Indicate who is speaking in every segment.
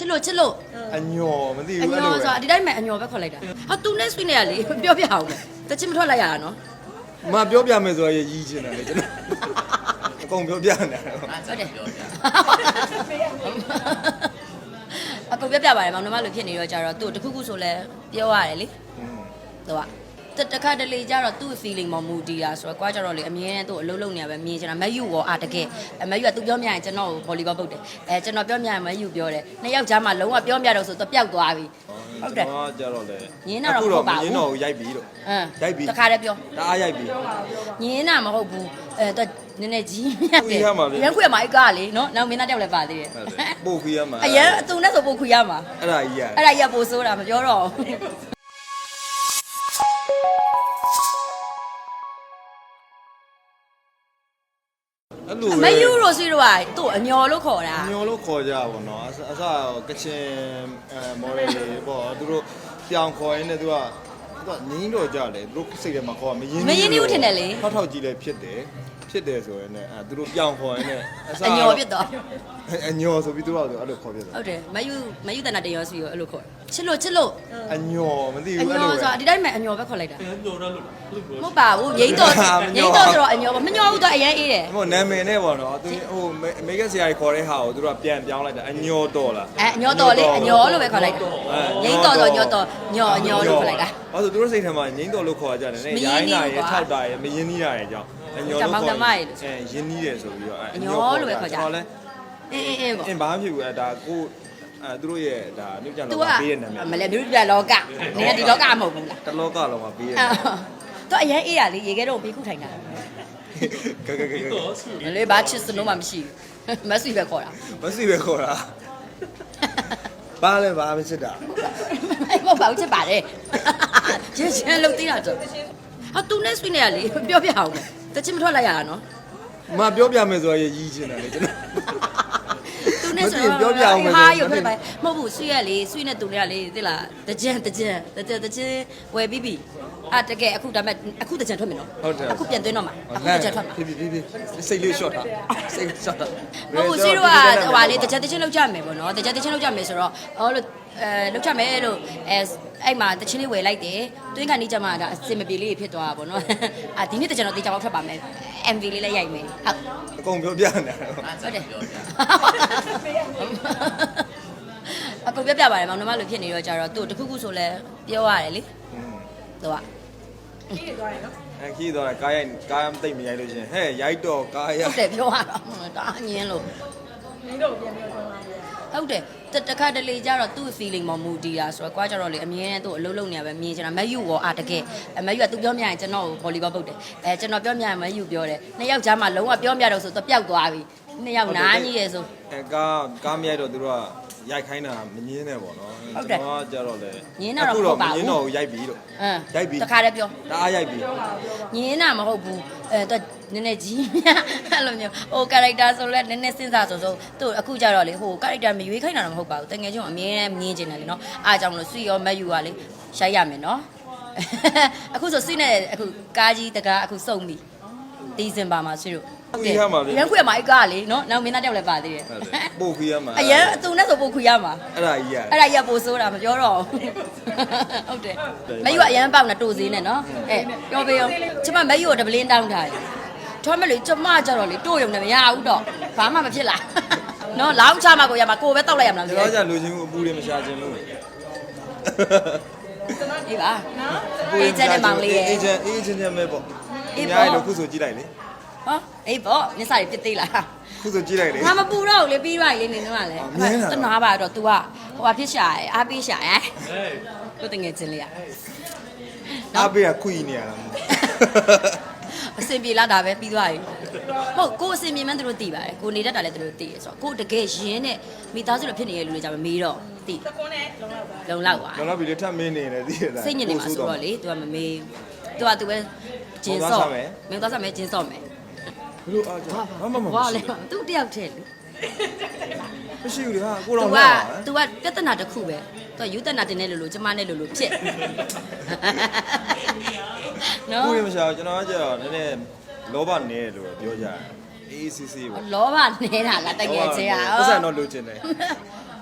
Speaker 1: ချစ်လို့ချစ်လို့
Speaker 2: အညော်မသိ
Speaker 1: အ
Speaker 2: ဘူးအဲ့
Speaker 1: ညော
Speaker 2: လို
Speaker 1: ဆိုတာဒီတိုင်းမဲ့အညောပဲခေါ်လိုက်တာဟာသူနဲ့ဆွေးနေရလေပြောပြအောင်မယ်တချင်မထွက်လိုက်ရတာနော်
Speaker 2: မပြောပြမယ်ဆိုရင်ရည်ချင်တယ်လေကျွန်တော်အကုန်ပြောပြနေတာ
Speaker 1: ဟုတ်တယ်အကူပြပြပါတယ်မောင်နှမလိုဖြစ်နေတော့ကြတော့သူ့တခုခုဆိုလဲပြောရတယ်လေသူက တတခါတလေကျတော့သူ့ feeling မမူတည်တာဆိုတော့ကွာကျတော့လေအမြဲတမ်းသူ့အလုံးလုံးနေရပဲမြင်ချင်တာမယူရောအာတကယ်အမယူကသူပြောမြရင်ကျွန်တော်ကိုဗော်လီဘောပုတ်တယ်အဲကျွန်တော်ပြောမြရင်မယူပြောတယ်နှစ်ယောက်ကြားမှာလုံးဝပြောမြတော့ဆိုတော့ပျောက်သွားပြီဟုတ်တယ်
Speaker 2: ဟောကြတော့လေ
Speaker 1: ညင်းတာတော့မဟုတ်ပါဘူး
Speaker 2: ညင်းတော့ရိုက်ပြီလို့
Speaker 1: အင်း
Speaker 2: ရိုက်ပြီ
Speaker 1: တခါတည်းပြော
Speaker 2: တအားရိုက်ပြီ
Speaker 1: ညင်းတာမဟုတ်ဘူးအဲတော့နည်းနည်းကြီးမြတ်တယ်
Speaker 2: ခွေရမှာလေ
Speaker 1: ရန်ခွေမှာအိတ်ကားလေနော်နောက်မင်းသားတယောက်လည်းပါသေးတယ်
Speaker 2: ဟုတ်တယ်ပို့ခွေးရမှာ
Speaker 1: အရင်အတူနဲ့ဆိုပို့ခွေရမှာ
Speaker 2: အဲ့ဒါကြီးရ
Speaker 1: အဲ့ဒါရက်ပို့ဆိုးတာမပြောတော့ဘူး
Speaker 2: အဲ့လို
Speaker 1: မယူရိုစီတော့သူ့အညော်လို့ခေါ်တာ
Speaker 2: ညော်လို့ခေါ်ကြပါဘောနော်အစအစကချင်အဲမော်ဒယ်လေးပေါ့သူတို့ပြောင်ခေါ်ရင်းနဲ့သူကသူကငင်းတော့ကြတယ်သူတို့စိတ်ထဲမှာခေါ်မရင်း
Speaker 1: မရင်းနှီးဘူးထင်တယ်လေ
Speaker 2: ထောက်ထောက်ကြီးလည်းဖြစ်တယ် ဖြစ်တယ်ဆိုရင်လည်းအဲသူတို့ပြောင်ခေါ်ရင်းနဲ့အစ
Speaker 1: အညော်ဖြစ်တော့
Speaker 2: အညော်ဆိုပြီးသူတို့ကအဲ့လိုခေါ်ပြတယ်
Speaker 1: ဟုတ်တယ်မယူမယူတနာတရောစီကိုအဲ့လိုခေါ်ချစ်လို့ချစ်လို့
Speaker 2: အညော်မသိ
Speaker 1: အ
Speaker 2: ဘူးအဲ့
Speaker 1: ညော
Speaker 2: လိုပဲ
Speaker 1: ဆိုတာဒီတိုင်းမဲ့အညောပဲခေါ်လိုက်တာမဟုတ်ပါဘူးငိမ့်တော့
Speaker 2: မ
Speaker 1: ငိ
Speaker 2: ညော
Speaker 1: မ့်တော့ဆိုတော့အညောပါမညောဘူးတော့အရင်အေးတယ်
Speaker 2: ဟိုနာမည်နဲ့ပေါ့နော်သူဟိုမေကဆရာကြီးခေါ်တဲ့ဟာကိုသူတို့ကပြန်ပြောင်းလိုက်တာအညော်တော်လား
Speaker 1: အဲအညောတော်လေးအညောလို့ပဲခေါ်လိုက်တာငိမ့်တော့တော့ညောတော်ညောအညောလို့ခေါ်လိုက်တာ
Speaker 2: ဘာလို့သူတို့စိတ်ထဲမှာငိမ့်တော်လို့ခေါ်ကြတယ်နဲ့
Speaker 1: မရ
Speaker 2: ရို
Speaker 1: င်း
Speaker 2: င်း
Speaker 1: နှီး
Speaker 2: တာ
Speaker 1: ဘူး
Speaker 2: ရ
Speaker 1: ကွာ
Speaker 2: ထောက်တာရမရင်းနှီးတာရအကြောင်း အညော်လို့
Speaker 1: မောင်နှ
Speaker 2: ခေါ်
Speaker 1: မရေလို့
Speaker 2: အဲရင်းနှီးတယ်ဆိုပြီးတော့
Speaker 1: အညောလို့ပဲခေါ်ကြ
Speaker 2: ကျွန်တော်လဲ
Speaker 1: အင်းအင်းအင်းပေါ့
Speaker 2: အင်းဘာမှမဖြစ်ဘူးအဲဒါကိုအဲသူတို့ရဲ့ဒါမြို့ကြံ
Speaker 1: तू
Speaker 2: တော့
Speaker 1: က
Speaker 2: ပေးတဲ့နာမည်
Speaker 1: မလဲမြို့ပြလောကနေကဒီလောကမဟုတ်ဘူးလား
Speaker 2: တလောကလုံးမှာပေးတဲ့
Speaker 1: တော့အရင်အေးရလေရေခဲတော့ဘေးခုထိုင်တာ
Speaker 2: ကဲကဲကဲ
Speaker 1: မလေးဘာချစ်စလို့မှမရှိဘူးမဆွေပဲခေါ်တာ
Speaker 2: မစီပဲခေါ်တာဘာလဲဘာမစစ်တာ
Speaker 1: အဲ့မဟုတ်ပါဘူးချစ်ပါတယ်ရင်းချင်းလုံးသေးတာတော့ဟာသူနဲ့ဆွေးနေရလေပြောပြအောင်မယ် တချင်မထွက်လိုက်ရတာနော်
Speaker 2: မပြောပြမယ်ဆိုရင်ရည်ချင်တယ်လေကျွန်တော်
Speaker 1: သူနဲ့ဆို
Speaker 2: မသိပြောပြအောင်မယ်
Speaker 1: ဟာ
Speaker 2: ဆို
Speaker 1: ရုပ်ထွက်ပါမဟုတ်ဘူးဆွေးရလေဆွေးနဲ့သူနဲ့ကလေသိလားတကြံတကြံတကြံတကြံဝယ်ပြီးပြီအာတကယ်အခုဒါမဲ့အခုတကြံထွက်မယ်နော်
Speaker 2: ဟုတ်တယ်
Speaker 1: အခုပြန်သွင်းတော့မှာအခုတကြံထွက်မှာ
Speaker 2: ဖြည်းဖြည်းဖြည်းဖြည်းစိတ်လေးရှော့တာစိတ်ရှော့တာ
Speaker 1: မဟုတ်ဘူးဆွေးတော့ကဟိုဟာလေတကြံတကြံလောက်ကြမယ်ပေါ့နော်တကြံတကြံလောက်ကြမယ်ဆိုတော့ဟောလို့ အဲလောက်ကြမယ်လို့အဲအဲ့မှာတချင်းလေးဝယ်လိုက်တယ်တွင်းကနေကြမှာဒါအစင်မပြေလေးဖြစ်သွားတာပေါ့နော်အာဒီနေ့တကြံတော့တေချာပေါက်ထွက်ပါမယ် MV လေးလည်းရိုက်မယ်ဟုတ်
Speaker 2: အကုန်ပြောပြနေတာ
Speaker 1: ဟုတ်တယ်အကူပြပြပါတယ်မောင်နှမလိုဖြစ်နေတော့ကြတော့သူ့တခုခုဆိုလဲပြောရတယ်လေသူက
Speaker 2: အဲခီးတော့ကားရိုက်ကားမသိမ့်မရိုက်လို့ရှင်ဟဲ့ရိုက်တော့ကားရို
Speaker 1: ဟုတ်
Speaker 2: က်
Speaker 1: တယ်ပြောရတော့ဒါအငင်းလို့ဟုတ်တယ်တတခါတလေကျတော့သူ့ feeling မမူတည်တာဆိုတော့ကွာကျတော့လေအမြဲတမ်းသူ့အလုံးလုံးနေရပဲမြင်ချင်တာမယူရောအာတကယ်အမယူကသူပြောမြရင်ကျွန်တော်ကိုဗော်လီဘောပုတ်တယ်အဲကျွန်တော်ပြောမြရင်မယူပြောတယ်နှစ်ယောက်ကြားမှာလုံးဝပြောမြတော့ဆိုတော့ပျောက်သွားပြီနှစ်ယောက်နားကြီးရဲဆို
Speaker 2: အဲကားကားမရိုက်တော့သူတို့က ရိုက်ခိုင်းတာမငင်းနဲ့ပေါ့နော်
Speaker 1: ဟုတ်တယ်
Speaker 2: ကျွန်တော်ကကြတော့လေ
Speaker 1: ငင်းတာတော့မဟုတ်ပါဘူး
Speaker 2: ငင်းတော့ရိုက်ပြီလို့
Speaker 1: အင်း
Speaker 2: ရိုက်ပြီ
Speaker 1: တခါတည်းပြော
Speaker 2: တအားရိုက်ပြီ
Speaker 1: ညင်းတာမဟုတ်ဘူးအဲတော့နည်းနည်းကြီးမြတ်အဲ့လိုမျိုးဟို character ဆိုလဲနည်းနည်းစဉ်းစားဆိုဆိုသူအခုကြတော့လေဟို character မရွေးခိုင်းတာတော့မဟုတ်ပါဘူးတကယ်ချင်းအမြဲတမ်းမြင်ချင်တယ်လေနော်အားကြောင့်လို့ဆွေရောမက်ယူကလေရိုက်ရမယ်နော်အခုဆိုစိနဲ့အခုကားကြီးတကားအခုစုံပြီဒီဇင်ဘာမှာဆွေတို့ ရန်ခွေမှာအိတ်ကားလေနော်နောက်မင်းသားတယောက်လည်းပါသေးတယ်
Speaker 2: ဟုတ်တယ်ပို့ခွေးရမှာ
Speaker 1: အရင်အတူနဲ့ဆိုပို့ခွေရမှာ
Speaker 2: အဲ့ဒါကြီးရ
Speaker 1: အဲ့ဒါရက်ပို့ဆိုးတာမပြောတော့ဘူးဟုတ်တယ်မယူကအရန်ပေါက်နေတူစည်းနဲ့နော်အဲပြောပေးရောကျမမယူကိုတပလင်းတောင်းထားတယ်ထောမလို့ကျမကြတော့လေတို့ရုံနဲ့မရဘူးတော့ဘာမှမဖြစ်လာနော်လောင်းချမှာကိုရမှာကိုပဲတောက်လိုက်ရမှာ
Speaker 2: ကျွန်တော်ကလူချင်းကိုအပူတွေမရှာခြင်းလို့
Speaker 1: ဒီပါအေးချမ်းတဲ့မောင်လေးရဲ့
Speaker 2: အေးချမ်းအေးချမ်းချမ်းပဲပေါ့
Speaker 1: အေး
Speaker 2: အ
Speaker 1: ပေါ့
Speaker 2: များကြီးလို့ခုဆိုကြည့်လိုက်လေ
Speaker 1: ဟောအေးပေါ့မျက်စာတွေပြစ်သေးလား
Speaker 2: ခုဆိုကြည့်လိုက်လေ
Speaker 1: ငါမပူတော့ဘူးလေပြီးပါလေနေတော့လေ
Speaker 2: အော်မြင်လာတာ
Speaker 1: တနာပါတော့ तू ကဟိုဘာဖြစ်ရှာရဲအားပေးရှာရဲဟေးကိုတငယ်ချင်းလေးอ่ะ
Speaker 2: အားပေးကခွီနေရတာ
Speaker 1: အစင်ပြေလာတာပဲပြီးသွားပြီဟုတ်ကိုယ်အစင်ပြေမှန်းသူတို့သိပါတယ်ကိုနေတတ်တာလည်းသူတို့သိရဆိုတော့ကိုယ်တကယ်ရင်းနဲ့မိသားစုလိုဖြစ်နေရလူတွေကြမှာမေးတော့သိလုံလောက်ပါ
Speaker 2: ကျွန်တော်ဗီဒီယိုထပ်မင်းနေတယ်သိရလား
Speaker 1: စိတ်ညစ်နေမှာဆိုတော့လေ तू ကမမေး तू က तू ပဲဂျင်းဆော့
Speaker 2: မ
Speaker 1: မင်းသွားစားမယ်ဂျင်းဆော့မယ်
Speaker 2: ဘလို့အားကြောမမမဘာ
Speaker 1: လဲသူတယောက်တည်းလူ
Speaker 2: မရှိဘူးလေဟာကို
Speaker 1: တော့မဟု
Speaker 2: တ်
Speaker 1: ပါ
Speaker 2: ဘူး
Speaker 1: तू ကပြဿနာတစ်ခုပဲ तू ယူတနာတင်နေလို့လို့ကျမနဲ့လို့လို့ဖြစ်နော်
Speaker 2: ကိုရမရှာကျွန်တော်ကကြာနည်းနည်းလောဘနည်းတယ်လို့ပြောကြတယ်အေးဆေးဆေးပေါ့
Speaker 1: လောဘနေတာလားတကယ်ချင်းอ่ะ
Speaker 2: ပတ်စံတော့လိုချင်တယ်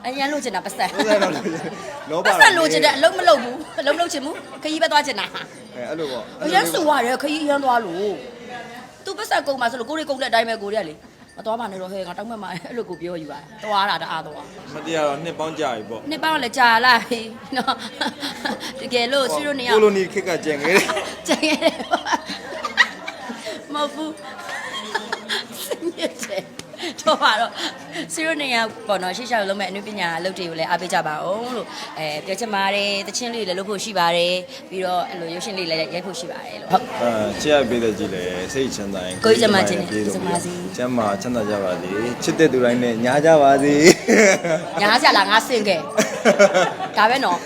Speaker 1: အရင်လိုချင်တာပတ်စံ
Speaker 2: ပတ်စံတော့လိုချင်လောဘ
Speaker 1: ပတ်စံလိုချင်တဲ့အလုံးမလုပ်ဘူးအလုံးမလုပ်ချင်ဘူးခကြီးပဲသွားချင်တာ
Speaker 2: အဲအဲ့လိုပေါ့
Speaker 1: အရင်ဆိုရတယ်ခကြီးရမ်းသွားလို့ သူပတ်စံကုန်မှာဆိုလို့ကိုရီကုန်တဲ့အတိုင်းပဲကိုရီကလေမသွားပါနဲ့တော့ဟဲ့ငါတောင်းမှမှာအဲ့လိုကိုပြောယူပါသွားတာတအားသွား
Speaker 2: မတရားတော့နှစ်ပေါင်းကြာပြီပေါ့
Speaker 1: နှစ်ပေါင်းလည်းကြာလာပြီနော်တကယ်လို့ဆွေတို့နေရ
Speaker 2: ကိုလိုနီခက်ကကျန်ခဲ့တယ်
Speaker 1: ကျန်ခဲ့တယ်မဟုတ်ဘူးစညစ်တယ် တော့ပါတော့ဆွေတို့နေရပေါ့နော်ရှေ့ရှောက်လုံးမဲ့အနုပညာအလုပ်တွေကိုလည်းအားပေးကြပါအောင်လို့အဲပြောချင်ပါတယ်တချင်းလေးလည်းလုပ်ဖို့ရှိပါတယ်ပြီးတော့အဲ့လိုရုပ်ရှင်လေးလည်းရိုက်ဖို့ရှိပါတယ်လို့ဟုတ်
Speaker 2: အဲချစ်ရပေးတဲ့ကြည့်လေစိတ်ချမ်းသာရင်
Speaker 1: ကိုကြီးကျမချင်းနဲ့ကျမစီ
Speaker 2: ကျမ်းမာချမ်းသာကြပါစေချစ်တဲ့သူတိုင်းနဲ့ညားကြပါစေ
Speaker 1: ညားကြလားငါစင်ခဲ့ဒါပဲနော်